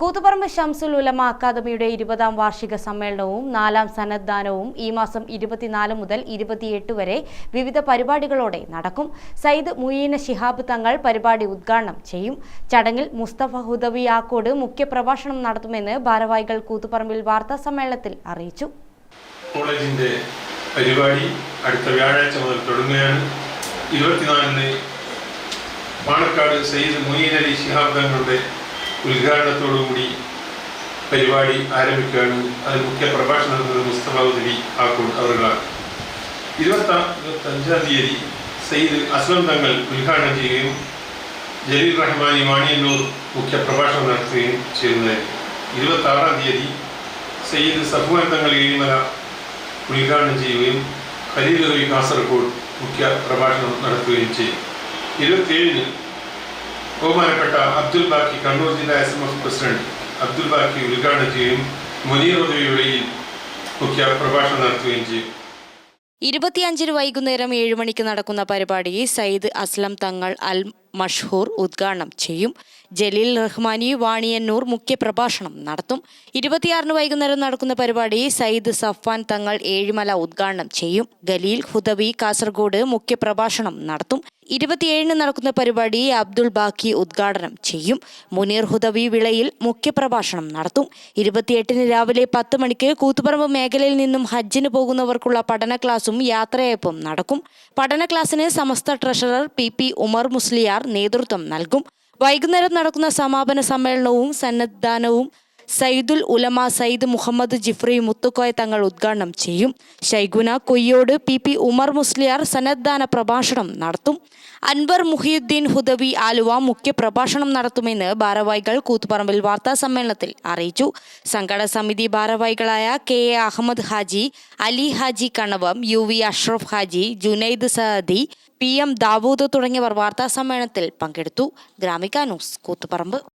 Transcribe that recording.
കൂത്തുപറമ്പ് ഷംസുൽ ഉലമ അക്കാദമിയുടെ ഇരുപതാം വാർഷിക സമ്മേളനവും നാലാം സന്നദ്ധാനവും ഈ മാസം ഇരുപത്തിനാല് മുതൽ ഇരുപത്തിയെട്ട് വരെ വിവിധ പരിപാടികളോടെ നടക്കും. സയ്യിദ് മുയീന ശിഹാബ് തങ്ങൾ പരിപാടി ഉദ്ഘാടനം ചെയ്യും. ചടങ്ങിൽ മുസ്തഫ ഹുദവി ആക്കോട് മുഖ്യപ്രഭാഷണം നടത്തുമെന്ന് ഭാരവാഹികൾ കൂത്തുപറമ്പിൽ വാർത്താ സമ്മേളനത്തിൽ അറിയിച്ചു. കോളേജിന്റെ പരിപാടി അടുത്ത വ്യാഴാഴ്ച മുതൽ തുടങ്ങുകയാണ്. ഇരുപത്തിനാലിന് പാണക്കാട് സയ്യിദ് മുയീൻ അലി ശിഹാബ് തങ്ങളുടെ ഉദ്ഘാടനത്തോടുകൂടി പരിപാടി ആരംഭിക്കുകയാണ്. അതിൽ മുഖ്യ പ്രഭാഷണം നടത്തുന്നത് മുസ്തഫ ഉദവി ആക്കൂൺ അവരുകളാണ്. ഇരുപത്താം ഇരുപത്തഞ്ചാം തീയതി സയ്യിദ് അസ്ലം തങ്ങൾ ഉദ്ഘാടനം ചെയ്യുകയും ജലീൽ റഹ്മാനി വാണിയന്നൂർ മുഖ്യ പ്രഭാഷണം നടത്തുകയും ചെയ്യുന്നതായിരുന്നു ഇരുപത്താറാം തീയതി സയ്യിദ് സഫുവാൻ തങ്ങൾ ഏഴിമല ഉദ്ഘാടനം ചെയ്യുകയും ഖലീദ് ഉദവി കാസർഗോഡ് മുഖ്യ പ്രഭാഷണം നടത്തുകയും ചെയ്യും. ഇരുപത്തിയേഴിന് ബഹുമാനപ്പെട്ട അബ്ദുൽ ബാക്കി കണ്ണൂർ ജില്ലാ S M F president Abdul Baqi ഉദ്ഘാടനം ചെയ്യുകയും മുനീർ ഉദവിയുടെയും മുഖ്യ പ്രഭാഷണം നടത്തുകയും ചെയ്യും. ഇരുപത്തിയഞ്ചിന് വൈകുന്നേരം ഏഴ് മണിക്ക് നടക്കുന്ന പരിപാടി സയ്യിദ് അസ്ലം തങ്ങൾ അൽ മഷ്ഹൂർ ഉദ്ഘാടനം ചെയ്യും. ജലീൽ റഹ്മാനി വാണിയന്നൂർ മുഖ്യപ്രഭാഷണം നടത്തും. ഇരുപത്തിയാറിന് വൈകുന്നേരം നടക്കുന്ന പരിപാടി സയ്യിദ് സഫാൻ തങ്ങൾ ഏഴിമല ഉദ്ഘാടനം ചെയ്യും. ഗലീൽ ഹുദവി കാസർഗോഡ് മുഖ്യപ്രഭാഷണം നടത്തും. ഇരുപത്തിയേഴിന് നടക്കുന്ന പരിപാടി അബ്ദുൾ ബാക്കി ഉദ്ഘാടനം ചെയ്യും. മുനീർ ഹുദവി വിളയിൽ മുഖ്യപ്രഭാഷണം നടത്തും. ഇരുപത്തിയെട്ടിന് രാവിലെ പത്ത് മണിക്ക് കൂത്തുപറമ്പ് മേഖലയിൽ നിന്നും ഹജ്ജിന് പോകുന്നവർക്കുള്ള പഠന ക്ലാസും യാത്രയപ്പും നടക്കും. പഠന ക്ലാസ്സിന് Samastha treasurer P P Umar Musliyar നേതൃത്വം നൽകും. വൈകുന്നേരം നടക്കുന്ന സമാപന സമ്മേളനവും സന്നദ്ധാനവും സയ്യിദുൽ ഉലമ സയ്യിദ് മുഹമ്മദ് ജിഫ്രി മുത്തുക്കോയ തങ്ങൾ ഉദ്ഘാടനം ചെയ്യും. ഷൈഗുന കൊയ്യോട് പി പി ഉമർ മുസ്ലിയാർ സന്നദ്ധാന പ്രഭാഷണം നടത്തും. അൻവർ മുഹിയുദ്ദീൻ ഹുദവി ആലുവ മുഖ്യ പ്രഭാഷണം നടത്തുമെന്ന് ഭാരവാഹികൾ കൂത്തുപറമ്പിൽ വാർത്താ സമ്മേളനത്തിൽ അറിയിച്ചു. സംഘടന സമിതി ഭാരവാഹികളായ K A Ahmed Haji Ali Haji Kanavam U V Ashraf Haji Junaid Sahadi P M Dawood തുടങ്ങിയവർ വാർത്താ സമ്മേളനത്തിൽ പങ്കെടുത്തു. ഗ്രാമിക ന്യൂസ് കൂത്തുപറമ്പ്.